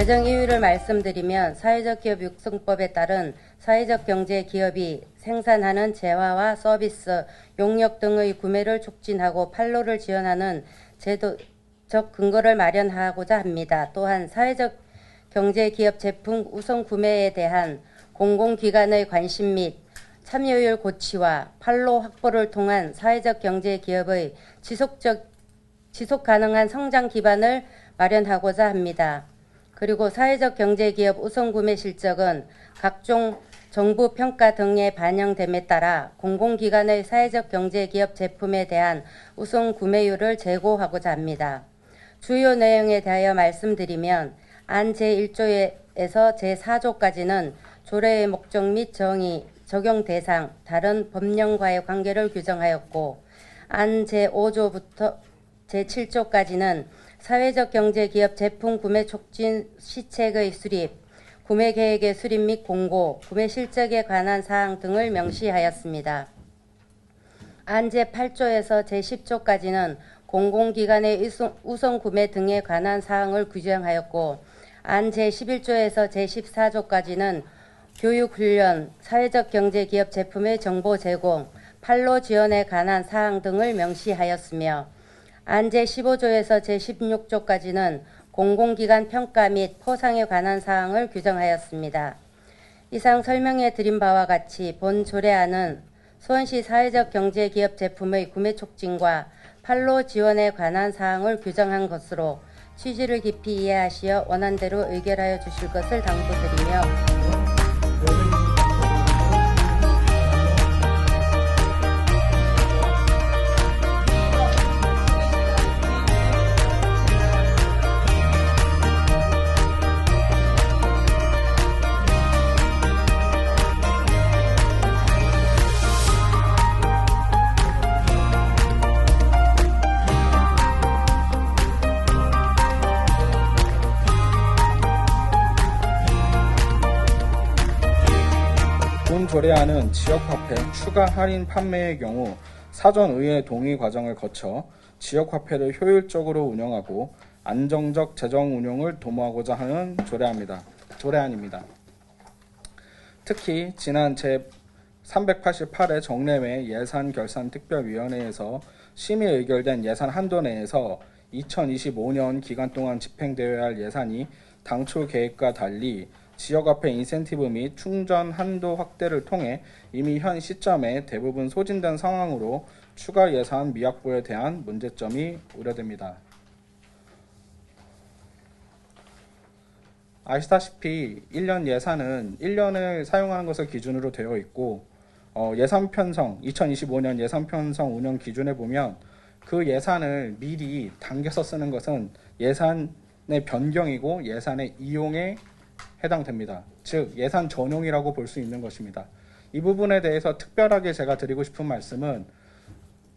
재정 이유를 말씀드리면 사회적 기업 육성법에 따른 사회적 경제 기업이 생산하는 재화와 서비스, 용역 등의 구매를 촉진하고 판로를 지원하는 제도적 근거를 마련하고자 합니다. 또한 사회적 경제 기업 제품 우선 구매에 대한 공공기관의 관심 및 참여율 고취와 판로 확보를 통한 사회적 경제 기업의 지속적 지속 가능한 성장 기반을 마련하고자 합니다. 그리고 사회적 경제 기업 우선 구매 실적은 각종 정부 평가 등에 반영됨에 따라 공공기관의 사회적 경제 기업 제품에 대한 우선 구매율을 제고하고자 합니다. 주요 내용에 대하여 말씀드리면 안 제1조에서 제4조까지는 조례의 목적 및 정의, 적용 대상, 다른 법령과의 관계를 규정하였고 안 제5조부터 제7조까지는 사회적 경제 기업 제품 구매 촉진 시책의 수립, 구매 계획의 수립 및 공고, 구매 실적에 관한 사항 등을 명시하였습니다. 안 제 8조에서 제10조까지는 공공기관의 우선, 구매 등에 관한 사항을 규정하였고 안 제11조에서 제14조까지는 교육 훈련, 사회적 경제 기업 제품의 정보 제공, 판로 지원에 관한 사항 등을 명시하였으며 안 제15조에서 제16조까지는 공공기관 평가 및 포상에 관한 사항을 규정하였습니다. 이상 설명해 드린 바와 같이 본 조례안은 수원시 사회적 경제 기업 제품의 구매 촉진과 판로 지원에 관한 사항을 규정한 것으로 취지를 깊이 이해하시어 원안대로 의결하여 주실 것을 당부드리며 본 조례안은 지역화폐 추가 할인 판매의 경우 사전 의회 동의 과정을 거쳐 지역화폐를 효율적으로 운영하고 안정적 재정 운용을 도모하고자 하는 조례안입니다. 조례안입니다. 특히 지난 제 388회 정례회 예산결산특별위원회에서 심의 의결된 예산 한도 내에서 2025년 기간 동안 집행되어야 할 예산이 당초 계획과 달리 지역화폐 인센티브 및 충전 한도 확대를 통해 이미 현 시점에 대부분 소진된 상황으로 추가 예산 미확보에 대한 문제점이 우려됩니다. 아시다시피 1년 예산은 1년을 사용하는 것을 기준으로 되어 있고 어, 예산 편성 2025년 예산 편성 운영 기준에 보면 그 예산을 미리 당겨서 쓰는 것은 예산의 변경이고 예산의 이용에 해당됩니다. 즉 예산 전용이라고 볼 수 있는 것입니다. 이 부분에 대해서 특별하게 제가 드리고 싶은 말씀은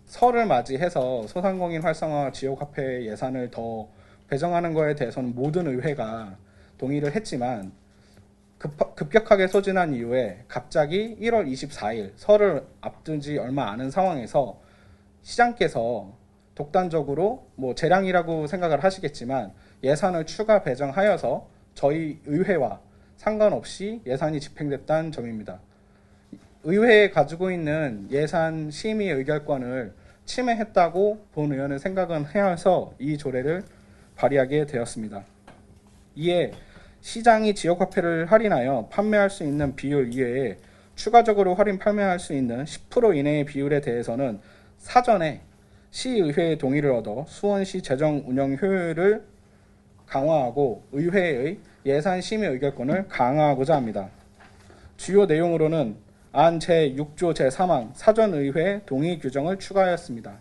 설을 맞이해서 소상공인 활성화 지역화폐 예산을 더 배정하는 것에 대해서는 모든 의회가 동의를 했지만 급, 급격하게 소진한 이후에 갑자기 1월 24일 설을 앞두지 얼마 않은 상황에서 시장께서 독단적으로 뭐 재량이라고 생각을 하시겠지만 예산을 추가 배정하여서 저희 의회와 상관없이 예산이 집행됐다는 점입니다. 의회에 가지고 있는 예산 심의 의결권을 침해했다고 본 의원은 생각은 해서 이 조례를 발의하게 되었습니다. 이에 시장이 지역화폐를 할인하여 판매할 수 있는 비율 이외에 추가적으로 할인 판매할 수 있는 10% 이내의 비율에 대해서는 사전에 시의회의 동의를 얻어 수원시 재정 운영 효율을 강화하고 의회의 예산 심의 의결권을 강화하고자 합니다. 주요 내용으로는 안 제6조 제3항 사전의회 동의 규정을 추가하였습니다.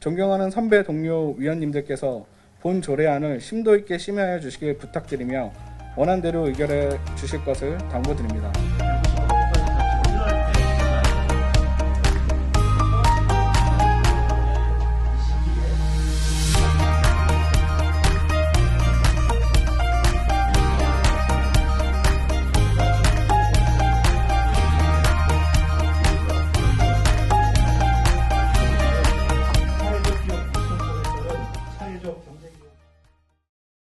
존경하는 선배 동료 위원님들께서 본 조례안을 심도 있게 심의하여 주시길 부탁드리며 원안대로 의결해 주실 것을 당부드립니다.